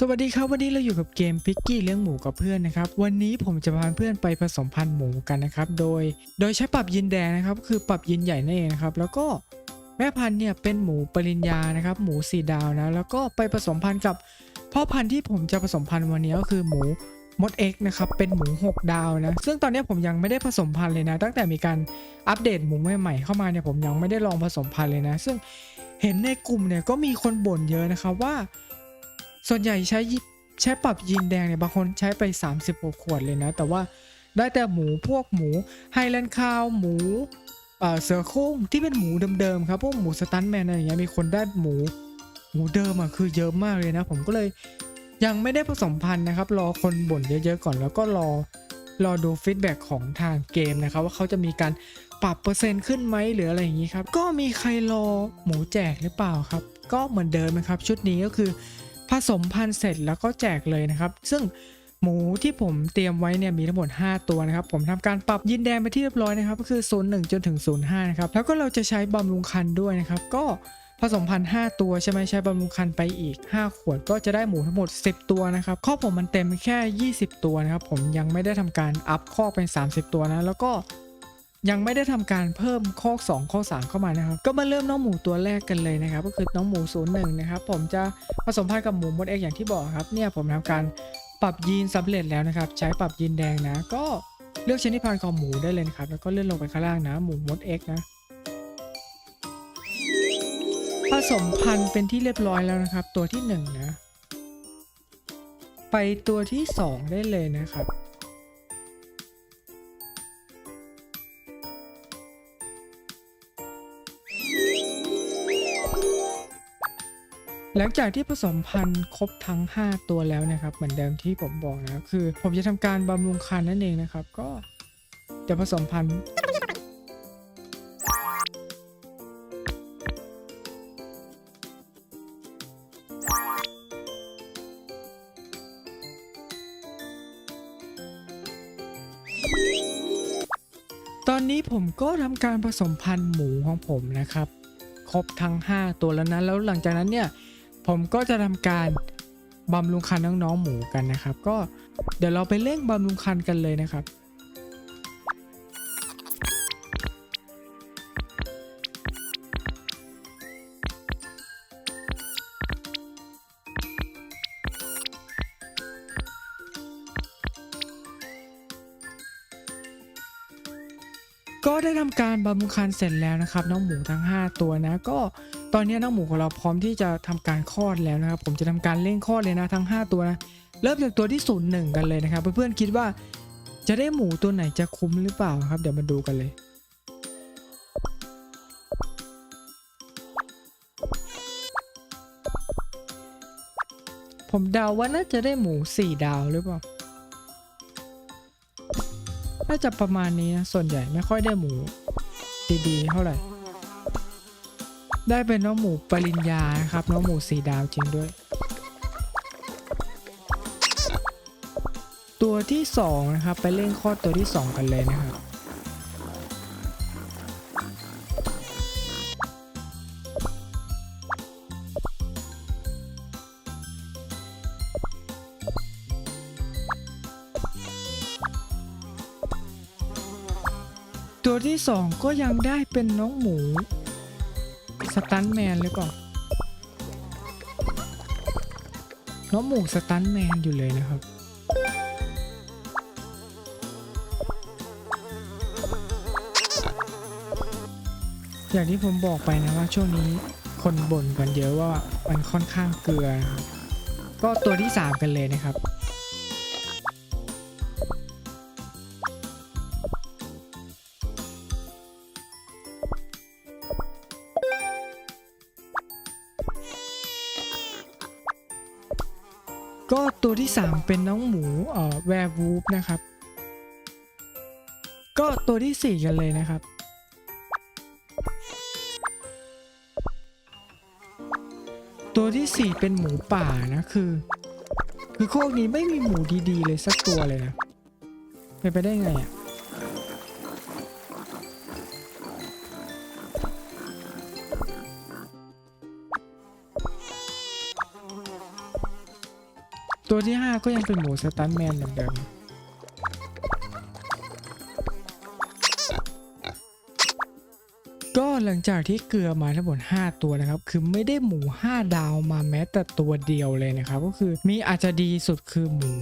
สวัสดีครับวันนี้เราอยู่กับเกมพิกกี้เลี้ยงหมูกับเพื่อนนะครับวันนี้ผมจะพาเพื่อนไปผสมพันธุ์หมูกันนะครับ โดย โดยใช้ปรับยินแดงนะครับ คือปรับยินใหญ่นั่นเองนะครับ แล้วก็แม่พันธุ์เนี่ยเป็นหมูปริญญานะครับ หมูสีดาวนะแล้วก็ไปผสมพันธุ์กับพ่อพันธุ์ที่ผมจะผสมพันธุ์วันนี้ก็คือหมูมดเอ็กนะครับเป็นหมู 6 ดาวนะ ซึ่งตอนนี้ผมยังไม่ได้ผสมพันธุ์เลยนะ ตั้งแต่มีการอัปเดตหมูใหม่ๆเข้ามาเนี่ยผมยังไม่ได้ลองผสมพันธุ์เลยนะ ซึ่งเห็นในกลุ่มเนี่ยก็มีคนบ่นเยอะนะครับว่า ส่วนใหญ่ใช้ใช้ปรับยีนแดงเนี่ยบางคนใช้ไป30กว่าขวดเลยนะ แต่ว่าได้แต่หมูพวกหมูไฮแลนด์คาวหมูเสือโคร่งที่เป็นหมูเดิมๆครับพวกหมูสตันแมนอะไรอย่างเงี้ยมีคนได้หมูหมูเดิมอะคือเยอะมากเลยนะ ผมก็เลยยังไม่ได้ผสมพันธุ์นะครับ รอคนบ่นเยอะๆก่อนแล้วก็รอรอดูฟีดแบ็กของทางเกมนะครับ ว่าเขาจะมีการปรับเปอร์เซ็นต์ขึ้นไหมหรืออะไรอย่างนี้ครับ ก็มีใครรอหมูแจกหรือเปล่าครับ ก็เหมือนเดิมนะครับ ชุดนี้ก็คือ ผสมพันธุ์เสร็จแล้วก็แจกเลยนะครับ ซึ่งหมูที่ผมเตรียมไว้เนี่ยมีทั้งหมด 5 ตัวนะครับ ผมทำการปรับยินแดงไปที่เรียบร้อยนะครับ ก็คือ01จนถึง 05 นะครับ แล้วก็เราจะใช้บำรุงคันด้วยนะครับ ก็ผสมพันธุ์5ตัวใช่ไหมใช้บำรุงคันไปอีก 5 ขวดก็จะได้หมูทั้งหมด 10 ตัวนะครับข้อผมมันเต็มแค่ 20 ตัวนะครับ ผมยังไม่ได้ทำการอัพข้อเป็น 30 ตัวนะ แล้วก็ ยังไม่ได้ทำการเพิ่มข้อ2ข้อ3เข้ามานะครับ ก็มาเริ่มน้องหมูตัวแรกกันเลยนะครับ ก็คือน้องหมูศูนย์หนึ่งนะครับ ผมจะผสมพันธุ์กับหมูมดเอ็กอย่างที่บอกครับ เนี่ยผมทำการปรับยีนสำเร็จแล้วนะครับ ใช้ปรับยีนแดงนะ ก็เลือกชนิดพันธุ์ของหมูได้เลยนะครับ แล้วก็เลื่อนลงไปข้างล่างนะ หมูมดเอ็กนะ ผสมพันธุ์เป็นที่เรียบร้อยแล้วนะครับ ตัวที่หนึ่งนะ ไปตัวที่สองได้เลยนะครับ หลังจากที่ผสมพันธุ์ครบทั้ง 5 ตัวแล้วนะครับ เหมือนเดิมที่ผมบอกนะคือ ผมจะทำการบำรุงคันนั่นเองนะครับ ก็จะผสมพันธุ์ตอนนี้ผมก็ทำการผสมพันธุ์หมูของผมนะครับ ครบทั้ง 5 ตัวแล้วนะแล้วหลังจากนั้นเนี่ย ผมก็จะทำการบำรุงคันน้องๆหมูกันนะครับ ก็เดี๋ยวเราไปเร่งบำรุงคันกันเลยนะครับก็ได้ทำการบำรุงคันเสร็จแล้วนะครับ น้องหมูทั้ง 5 ตัวนะ ก็ ตอนนี้น้องหมูของเราพร้อมที่จะทำการคลอดแล้วนะครับ ผมจะทำการเร่งคลอดเลยนะทั้ง 5 ตัวนะเริ่มจากตัวที่ศูนย์หนึ่งกันเลยนะครับ เพื่อนๆคิดว่าจะได้หมูตัวไหนจะคุ้มหรือเปล่าครับเดี๋ยวมาดูกันเลยผมเดาว่าน่าจะได้หมูสี่ดาวหรือเปล่า น่าจะประมาณนี้นะ ส่วนใหญ่ไม่ค่อยได้หมูดีๆเท่าไหร่ ได้เป็นน้องหมูปริญญานะครับ น้องหมูสีดาวจริงด้วย ตัวที่สองนะครับ ไปเล่นคลอตัวที่สองกันเลยนะครับ ตัวที่สองก็ยังได้เป็นน้องหมู ตันแมนหรือเปล่าน้องหมูสตันแมนอยู่เลยนะครับ อย่างที่ผมบอกไปนะว่าช่วงนี้คนบ่นกันเยอะว่ามันค่อนข้างเกลือ ก็ตัวที่ 3 กันเลยนะครับ ก็ตัวที่ 3 เป็นน้องหมูเอ่อแวร์วูฟนะครับ ก็ตัวที่ 4 กันเลยนะครับ ตัวที่ 4 เป็นหมูป่านะคือ คือโคกนี้ไม่มีหมูดีๆเลยสักตัวเลยนะเป็นไปได้ไงอะ ตัวที่ 5 ก็ยังเป็นหมูสตันแมนเหมือนเดิม ก็หลังจากที่เกลือมาทั้งหมด 5 ตัวนะครับ คือไม่ได้หมู 5 ดาวมาแม้แต่ตัวเดียวเลยนะครับ ก็คือมีอาจจะดีสุดคือหมู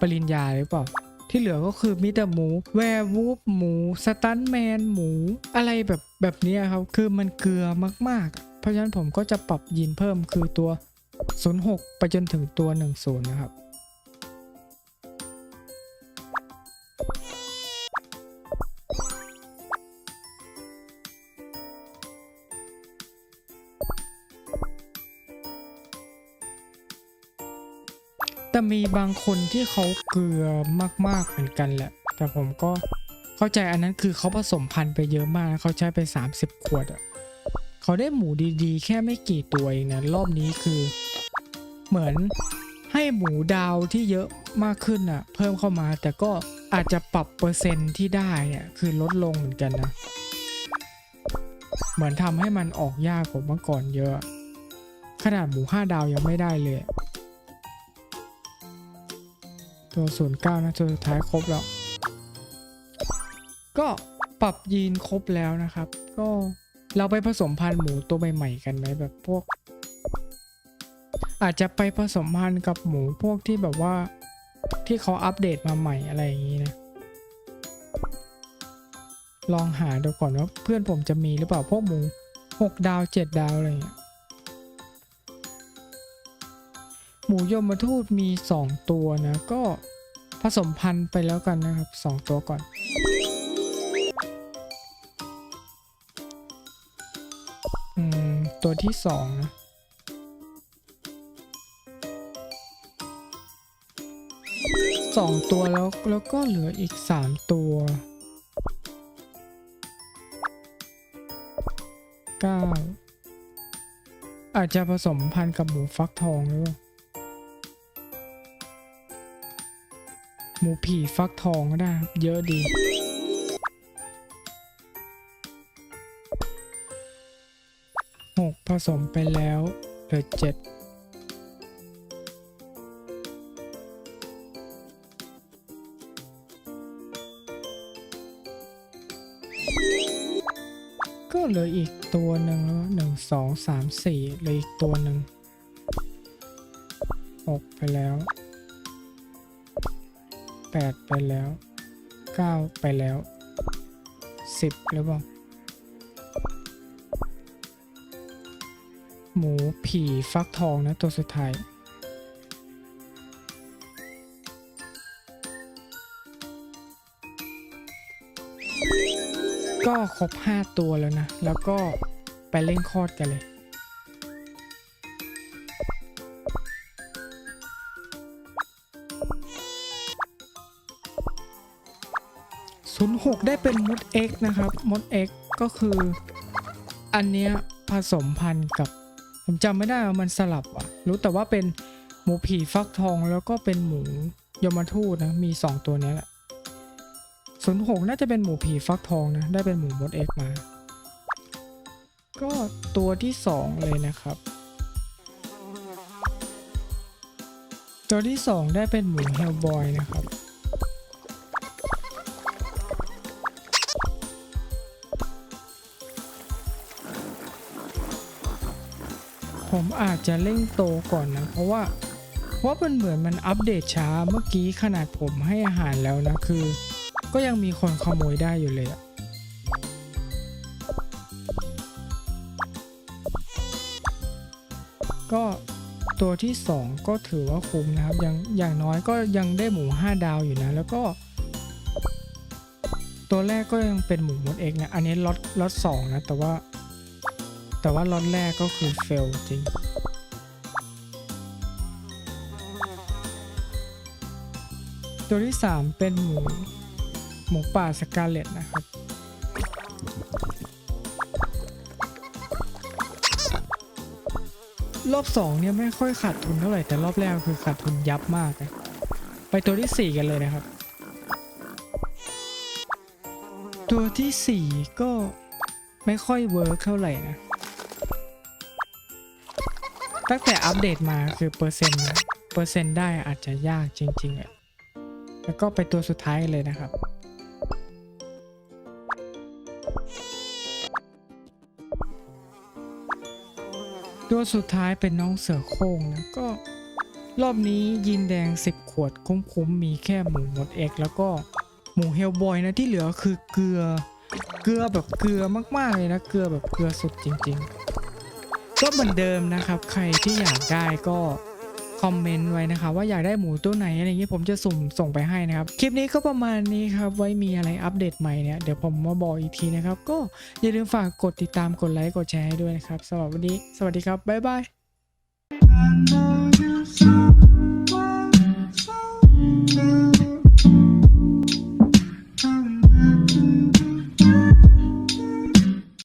ปริญญาหรือเปล่าที่เหลือก็คือมีแต่หมู แวร์วูฟหมู สตันแมน หมู อะไรแบบแบบนี้ครับ คือมันเกลือมากๆ เพราะฉะนั้นผมก็จะปรับยีนเพิ่มคือตัว 06 ไปจนถึงตัว 10 นะครับ แต่มีบางคนที่เขาเกลือมาก ๆ เหมือนกันแหละ แต่ผมก็เข้าใจอันนั้นคือเขาผสมพันธุ์ไปเยอะมาก เขาใช้ไป 30 ขวดอะเขาได้หมูดีๆ แค่ไม่กี่ตัวเองนะ รอบนี้คือ เหมือนให้หมูดาวที่เยอะมากขึ้นอะเพิ่มเข้ามาแต่ก็อาจจะปรับเปอร์เซ็นต์ที่ได้อะคือลดลงเหมือนกันนะ เหมือนทำให้มันออกยากกว่าเมื่อก่อนเยอะ ขนาดหมูห้าดาวยังไม่ได้เลย ตัวศูนย์เก้านะตัวสุดท้ายครบแล้ว ก็ปรับยีนครบแล้วนะครับ ก็เราไปผสมพันธุ์หมูตัวใหม่ๆกันไหมแบบพวก อาจจะไปผสมพันธุ์กับหมูพวกที่แบบว่าที่เขาอัปเดตมาใหม่อะไรอย่างนี้นะ ลองหาดูก่อนว่าเพื่อนผมจะมีหรือเปล่าพวกหมู 6 ดาว 7 ดาวอะไรอย่างเงี้ยหมูยมทูตมี 2 ตัวนะ ก็ผสมพันธุ์ไปแล้วกันนะครับ 2 ตัวก่อนอืมตัวที่ 2 นะ สองตัวแล้วแล้วก็เหลืออีกสามตัวเก้าอาจจะผสมพันธุ์กับหมูฟักทองหรือเปล่าหมูผีฟักทองก็ได้เยอะดีหกผสมไปแล้วเหลือเจ็ด เหลืออีกตัวหนึ่งแล้วหนึ่งสองสามสี่เหลืออีกตัวหนึ่งหกไปแล้วแปดไปแล้วเก้าไปแล้วสิบหรือเปล่าหมูผีฟักทองนะตัวสุดท้าย ก็ครบ 5 ตัวแล้วนะ แล้วก็ไปเล่นคอดกันเลย06ได้เป็นมด X นะครับ มด X ก็คืออันเนี้ยผสมพันธุ์กับ ผมจำไม่ได้ว่ามันสลับอะ รู้แต่ว่าเป็นหมูผีฟักทองแล้วก็เป็นหมูยมทูตนะ มี 2 ตัวเนี้ยแหละ 06น่าจะเป็นหมูผีฟักทองนะ ได้เป็นหมูมด X มา ก็ตัวที่2เลยนะครับ ตัวที่2ได้เป็นหมูเฮลบอยนะครับผมอาจจะเร่งโตก่อนนะ เพราะว่าเพราะมันเหมือนมันอัปเดตช้าเมื่อกี้ขนาดผมให้อาหารแล้วนะคือ ก็ยังมีคนขโมยได้อยู่เลยอะก็ตัวที่ 2 ก็ถือว่าคุ้มนะครับอย่างอย่างน้อยก็ยังได้หมู 5 ดาวอยู่นะ แล้วก็ ตัวแรกก็ยังเป็นหมูมดเอกนะอันนี้ล็อตล็อตสองนะ แต่ว่า แต่ว่าล็อตแรกก็คือเฟลจริง ตัวที่ 3 เป็นหมู หมูป่าสกาเลตนะครับ รอบ2เนี่ยไม่ค่อยขาดทุนเท่าไหร่แต่รอบแรกคือขาดทุนยับมากนะไปตัวที่ 4 กันเลยนะครับ ตัวทีสี่4 ก็ไม่ค่อยเวิร์กเท่าไหร่นะ ตั้งแต่อัปเดตมาคือเปอร์เซ็นต์10%ได้อาจจะยากจริงๆอะแล้วก็ไปตัวสุดท้ายเลยนะครับ ตัวสุดท้ายเป็นน้องเสือโคร่งนะก็ รอบนี้ยินแดง 10 ขวดคุ้มๆ มีแค่หมูหมดเอ็กแล้วก็หมูเฮลบอยนะที่เหลือคือเกลือ เกลือแบบเกลือมากๆเลยนะ เกลือแบบเกลือสุดจริง ๆ ก็เหมือนเดิมนะครับ ใครที่อยากได้ก็ คอมเมนต์ไว้นะคะว่าอยากได้หมูตัวไหนอะไรอย่างเงี้ยผมจะสุ่มส่งไปให้นะครับ คลิปนี้ก็ประมาณนี้ครับ ไว้มีอะไรอัปเดตใหม่เนี่ยเดี๋ยวผมมาบอกอีกทีนะครับ ก็อย่าลืมฝากกดติดตามกดไลค์กดแชร์ให้ด้วยนะครับสำหรับวันนี้ สวัสดีครับบ๊ายบาย